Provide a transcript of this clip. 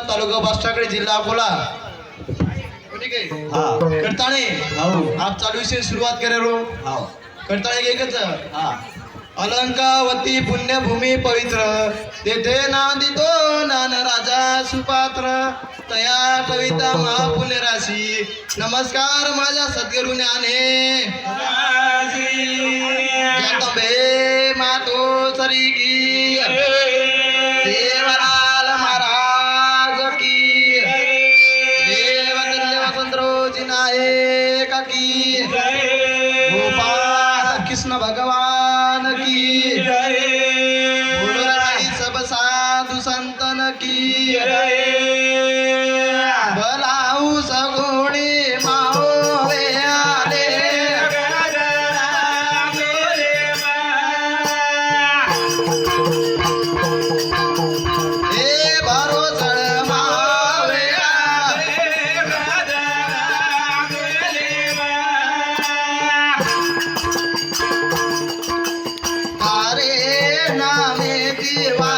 तालुका बास्टाकडे जिल्हा अकोला. आहे हा. हो. आप चालू सुरुवात करे रो हो कडताळे एकच. हा. अलंकावती पुण्यभूमी पवित्र. तेथे नांदितो नान राजा सुपात्र. तया कविता महापुण्य राशी नमस्कार माझ्या सद्गुरु ज्ञाने. मातो सरी की. वसंतरोजी नायक की गोपाल कृष्ण भगवान की बोलराई सब साधु संतन की भलाऊ सगुणी मावे आले। Yeah.